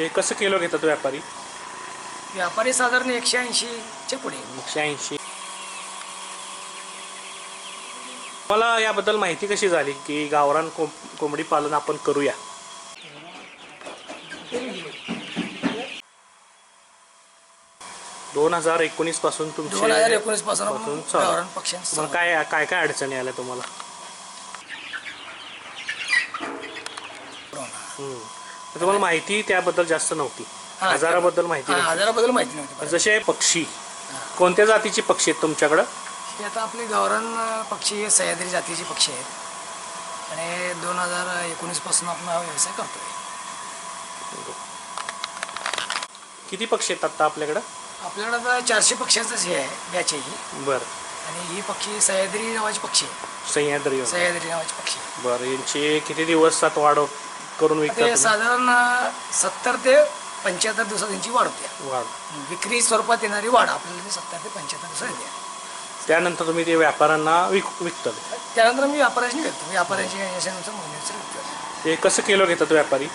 ते कसं किलो घेतात व्यापारी? व्यापारी साधारण एकशे ऐंशीच्या पुढे. एकशे ऐंशी. मला याबद्दल माहिती कशी झाली की गावरान कोंब कोंबडी पालन आपण करूया? दोन हजार एकोणीसपासून तुमचे दोन हजार एकोणीसपासून आपण पासून चालू. गावरान पक्ष्यांचं तुम्हाला काय काय काय अडचणी आल्या तुम्हाला? हम्म. तर तुम्हाला माहिती त्याबद्दल जास्त नव्हती. हा, आजाराबद्दल माहिती हा, नव्हती. आजाराबद्दल माहिती नव्हती जसे पक्षी कोणत्या जातीचे पक्षी आहेत तुमच्याकडं? हे आता आपले गावरान अं, पक्षी हे सह्याद्री जातीचे पक्षी आहेत. आणि दोन हजार एकोणीसपासून आपण हा व्यवसाय करतोय. किती पक्षी आहेत आता आपल्याकडं? आपल्याकडे आता चारशे पक्ष्यांचंच हे आहे बॅच आहे ही. बरं. आणि ही पक्षी सह्याद्री नावाची पक्षी आहे. सह्याद्री. सह्याद्री नावाची पक्षी. बरं यांची किती दिवसात वाढ करून ते विकतात साधारण सत्तर ते पंच्याहत्तर दिवसात त्यांची वाढ होते. वाढ. विक्री स्वरूपात येणारी वाढ आपल्याला ते सत्तर ते पंच्याहत्तर दिवसात येते. त्यानंतर तुम्ही ते व्यापाऱ्यांना विक विकतात त्यानंतर मी व्यापाऱ्याशी विकतो. व्यापाऱ्याची याच्यानुसार महिन्याचं विकतो. ते कसं किलो घेतात व्यापारी?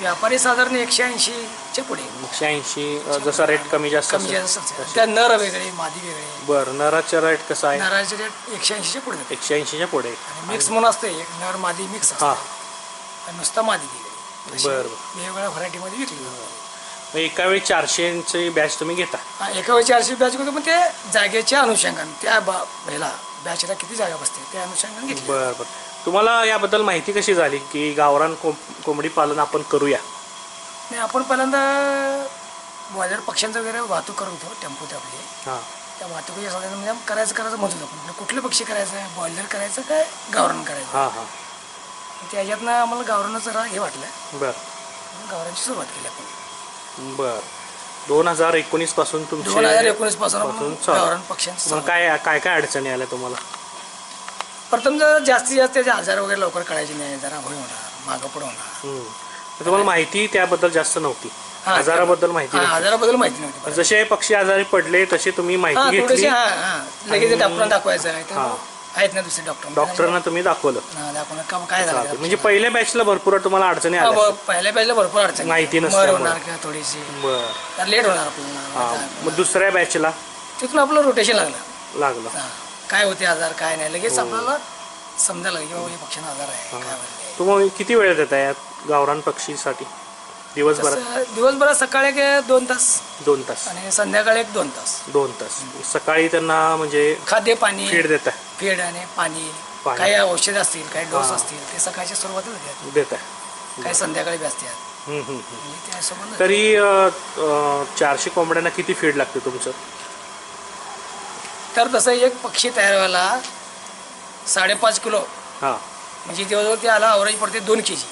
व्यापारी साधारण एकशे ऐंशीच्या पुढे. एकशे ऐंशी जसा रेट कमी जास्त कमी असेल. जास्त असते. त्या नर वेगळे मादी वेगळे. बरं नराचा रेट कसा आहे? नराचे रेट एकशे ऐंशीच्या पुढे जाते एकशे ऐंशीच्या पुढे. मिक्स म्हणून असते. एक नर मादी मिक्स हां. आणि नुसता मादी अशी बरं, बरं. वेगवेगळ्या व्हरायटीमध्ये विकली. मग एका वेळी चारशेची बॅच तुम्ही घेता. हा, एका वेळी चारशे बॅच करतो पण ते जागेच्या अनुषंगाने त्या बा ह्याला बॅचला किती जागा बसते त्या अनुषंगाने घेतली. बरं बरं. तुम्हाला याबद्दल माहिती कशी झाली की गावरान कोंब कोंबडी पालन आपण करूया? नाही आपण पहिल्यांदा बॉयलर पक्ष्यांचं वगैरे वाहतूक करत होतो टेम्पोत आपली. हां. त्या वाहतुकीच्या साधन म्हणजे आम्ही करायचं करायचं म्हणत होतो आपण कुठलं पक्षी करायचं आहे बॉयलर करायचं काय गावरान करायचं? हां हां. त्याच्यातनं आम्हाला गावरानं जरा हे वाटलं. बरं. गावरांची सुरुवात केली आपण. बर. दोन हजार एकोणीसपासून तुमचे दोन हजार एकोणीसपासून पासून आपण चालू. गावरान पक्ष्यांचं तुम्हाला काय काय काय अडचणी आल्या तुम्हाला? प्रथम जर जास्तीत जास्त त्याचे आजार वगैरे लवकर कळायचे नाही. जरा होय होणार मागं पुढं होणार. हम्म. तर तुम्हाला माहिती त्याबद्दल जास्त नव्हती. हा, आजाराबद्दल माहिती हा, नव्हती. आजाराबद्दल माहिती नव्हती जसे पक्षी आजारी पडले तसे तुम्ही हा माहिती घेतली हा हा. लगेच डॉक्टरांना दाखवायचं तर हा. आहेत ना दुसरे डॉक्टर डॉक्टरांना तुम्ही दाखवलं. हा, काय झालं. म्हणजे पहिल्या बॅचला भरपूर तुम्हाला अडचणी हा, आल्या. ब- पहिल्या पहिल्या भरपूर अडचण. माहिती मर नसल्यामुळे. होणार किंवा थोडीशी. बर तर लेट होणार हा आपल्याला मग दुसऱ्या बॅचला तिथून आपलं रोटेशन लागलं. लागलं. हा. काय होते आजार काय नाही. लगेच आपल्याला समजायला लागलं की बाबा हे पक्षांना आजार आहे. काय वगैरे. तुम्ही किती वेळ देता या गावरान पक्षीसाठी? दिवसभरात तसं दिवसभरात सकाळी एक दोन तास. दोन तास. आणि संध्याकाळी एक दोन तास. दोन तास. सकाळी त्यांना म्हणजे खाद्य पाणी फीड देता फीड आणि पाणी. पाणी. काही औषध असतील काही डोस. असतील ते सकाळच्या सुरुवातच देता काही संध्याकाळी बी असतात. हम्म, हम्म, हम्म. म्हणजे त्यासोबत तरी अ, अ, चारशे कोंबड्यांना किती फीड लागते तुमचं? तर तसं एक पक्षी तयार व्हायला साडेपाच किलो. हां. म्हणजे जवळजवळ ते आला अवरेज पडते दोन के जी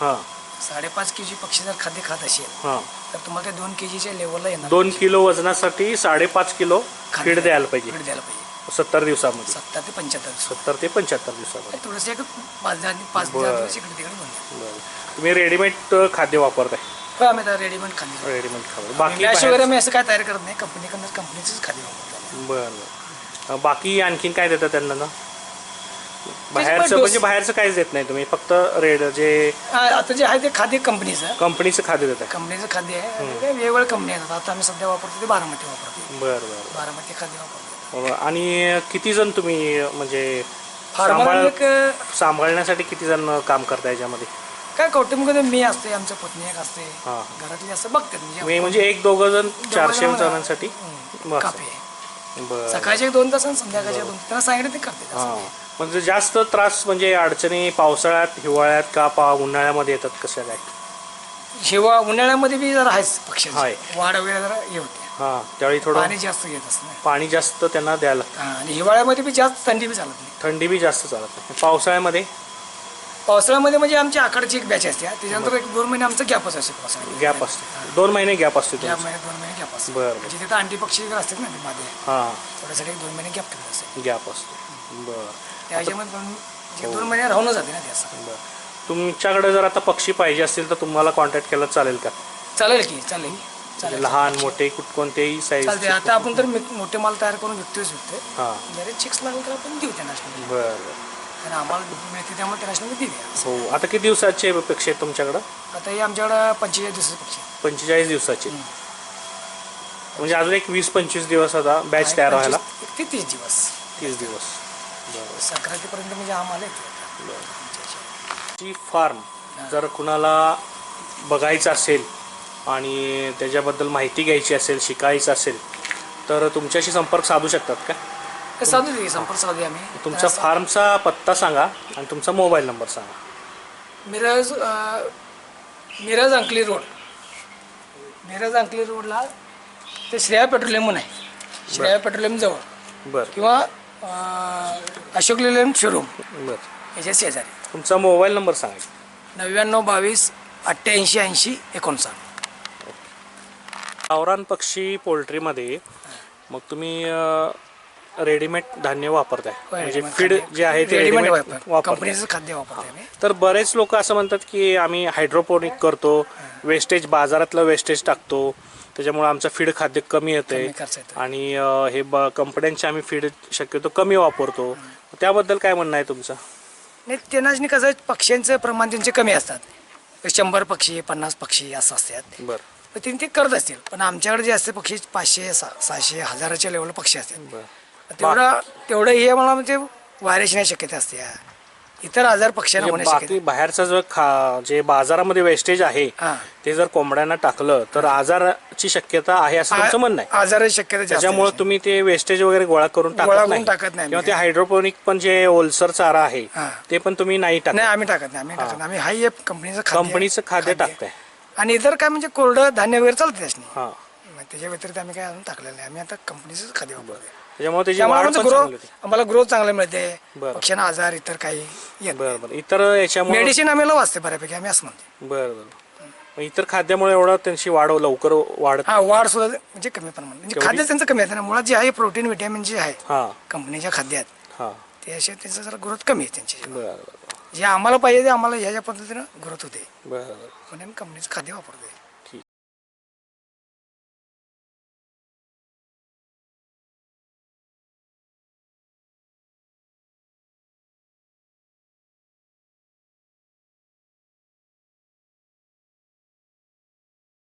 हां. साडेपाच के जी पक्षी जर खाद्य खात असेल हां. तर तुम्हाला ते दोन के जीच्या लेवलला येणार. दोन किलो वजनासाठी साडेपाच किलो खाद्य. फीड द्यायला पाहिजे. फीड द्यायला पाहिजे. सत्तर दिवसामध्ये. सत्तर ते पंच्याहत्तर दिवस सत्तर ते पंच्याहत्तर दिवसामध्ये. थोडंसं एक पाच दहा पाच बरं. दिवस इकडे तिकडे बनते बरं. तुम्ही रेडीमेड खाद्य वापरताय? हो आम्ही आता रेडीमेड खाल्ली रेडीमेड खाद्य. बाकी मॅश बाहेर- वगैरे मी असं काय तयार करत नाही. कंपनीकडनं कंपनीचंच खाद्य वापरतो. बरं. बरं अ, बाकी आणखीन काय देता त्यांना? ना बाहेरचं म्हणजे बाहेरचं काहीच देत नाही तुम्ही फक्त रेड जे आता जे आहे ते खाद्य कंपनीचं कंपनीचं खाद्य देताय कंपनीचं खाद्य आहे. वेगवेगळ्या कंपनी आहेत आता आम्ही सध्या वापरतो ते बारामती वापरतो. बरं बरं बारामती खाद्य वापरतो. आणि किती जण तुम्ही म्हणजे सांभाळण्यासाठी किती जण काम करता याच्यामध्ये? काय कौटुंबिक मी असते आमच्या पत्नी एक असते घरातली असं बघतात म्हणजे. मी म्हणजे एक दोघं जण चारशे जण- जणांसाठी. सकाळचे दोन तास संध्याकाळचे दोन तास. त्यांना सांगितलं ते करते म्हणजे जास्त त्रास म्हणजे अडचणी पावसाळ्यात हिवाळ्यात का पा उन्हाळ्यामध्ये येतात कशा काय? शिवा उन्हाळ्यामध्ये बी जरा आहेच आहे. पक्षी वाढ वगैरे जरा हे होते. हां त्यावेळी थोडं पाणी जास्त घेत असतं. पाणी जास्त त्यांना द्यायला लागतं. हा, आणि हिवाळ्यामध्ये बी जास्त थंडी बी चालत नाही. थंडी बी जास्त चालत नाही. पावसाळ्यामध्ये? पावसाळ्यामध्ये म्हणजे आमची आकडची एक बॅच असते त्याच्यानंतर एक दोन महिने आमचा गॅपच असतो पावसाळ्यात गॅप असतो. दोन महिने गॅप असतो गॅप तुमचा. महिने दोन महिने गॅप असतो. बरं. म्हणजे तिथं अंडी पक्षी असतात ना ते मध्ये हां. थोड्यासाठी एक दोन महिने गॅप ठेवत असते. गॅप असतो. बरं. त्याच्यामध्ये दोन महिने राहूनच जाते ना ते असं. बरं. तुमच्याकडे जर आता पक्षी पाहिजे असतील तर तुम्हाला कॉन्टॅक्ट केला चालेल का? चालेल की चालेल. चालेल. लहान मोठे कुठ कोणतेही साईज चालते आता आपण तर मिक- मोठे माल तयार करून विकतोच विकतोय. हां. जरी चिक्स लागलं तर आपण देऊ त्यांना बरं. आम्हाला मिळते त्यामुळे हो. आता किती दिवसाचे पक्षी आहेत तुमच्याकडं? आता हे आमच्याकडं पंचेचाळीस दिवसाचे पक्षी आहेत. पंचेचाळीस दिवसाचे. म्हणजे अजून एक वीस पंचवीस दिवस आता बॅच तयार व्हायला. ते तीस दिवस. तीस दिवस. संक्रांतीपर्यंत म्हणजे आम्हाला. ची फार्म जर कुणाला बघायचं असेल आणि त्याच्याबद्दल माहिती घ्यायची असेल शिकायचं असेल तर तुमच्याशी संपर्क साधू शकतात का? साधू दे संपर्क साधू आम्ही. तुमचा फार्मचा पत्ता सांगा आणि तुमचा मोबाईल नंबर सांगा. मिरज मिरज अंकली रोड. मिरज अंकली रोडला ते श्रेया पेट्रोलियम म्हणून आहे श्रेया पेट्रोलियम जवळ. बरं. किंवा अशोक लेलम शोरूम. बरं. याच्या शेजारी. तुमचा मोबाईल नंबर सांगा. नव्याण्णव बावीस अठ्ठ्याऐंशी ऐंशी एकोणसाठ. गावरान पक्षी पोल्ट्रीमध्ये मग तुम्ही रेडीमेड धान्य वापरताय. म्हणजे फीड जे आहे ते रेडीमेड वापरताय. कंपनीचं खाद्य वापरते आम्ही तर बरेच लोक असं म्हणतात की आम्ही हायड्रोपोनिक करतो वेस्टेज बाजारातलं वेस्टेज टाकतो त्याच्यामुळे आमचं फीड खाद्य कमी येते. आणि अं, हे ब कंपन्यांचे आम्ही फीड शक्यतो कमी वापरतो. त्याबद्दल काय म्हणणं आहे तुमचं? नाही त्यांनाच कसं पक्ष्यांचं प्रमाण त्यांचे कमी असतात. शंभर पक्षी पन्नास पक्षी असं असतात बरं. तर त्यांनी ते करत असतील. पण आमच्याकडे जे असते पक्षी पाचशे सहा सहाशे हजाराच्या लेवलला पक्षी असतात. तेवढं तेवढं हे मला म्हणजे नाही शक्यता असते इतर आजार पक्ष्यांना म्हणजे बाकी बाहेरचं जे खा जे बाजारामध्ये वेस्टेज आहे हां. ते जर कोंबड्यांना टाकलं तर आजाराची शक्यता आहे असं तुमचं म्हणणं आहे. आजाराची शक्यता जास्त त्याच्यामुळे आहे. तुम्ही ते वेस्टेज वगैरे गोळा करून गोळा टाकत करून नाही. टाकत नाही. किंवा. ते हायड्रोपोनिक पण जे ओलसर चारा आहे हां. ते पण तुम्ही नाही टाकत. नाही आम्ही टाकत नाही आम्ही टाकत नाही. आम्ही हाय हे कंपनीचं खाद्य कंपनीचं खाद्य टाकताय. आणि इतर काय म्हणजे कोरडं धान्य वगैरे चालतं त्याच्यानी. हा. मग त्याच्या व्यतिरिक्त आम्ही काय अजून टाकलेलं नाही. आम्ही आता कंपनीचंच खाद्य वापरतो त्याच्यामुळे त्याची त्यामुळे वाढ आमचं पण ग्रो चांगली होते. आम्हाला ग्रोथ चांगला मिळते. बरं. पक्ष्यांना आजार इतर काही येत बरं बरं. इतर याच्यामुळे मेडिसिन आम्हाला वाचते बऱ्यापैकी आम्ही असं म्हणतो बरं बरं. मग इतर खाद्यामुळे एवढं त्यांची वाढ लवकर वाढत हा वाढ सुद्धा म्हणजे कमी प्रमाणात म्हणजे खाद्य त्यांचं कमी आहे. ना मुळात जे आहे प्रोटीन विटॅमिन जे आहे हा. कंपनीच्या खाद्यात हा. ते असे त्यांचं जरा ग्रोथ कमी आहे त्यांची. बरं बरं. जे आम्हाला पाहिजे ते आम्हाला ह्या ज्या पद्धतीनं ग्रोथ होते. बरं बरं. म्हणून आम्ही कंपनीचं खाद्य वापरतो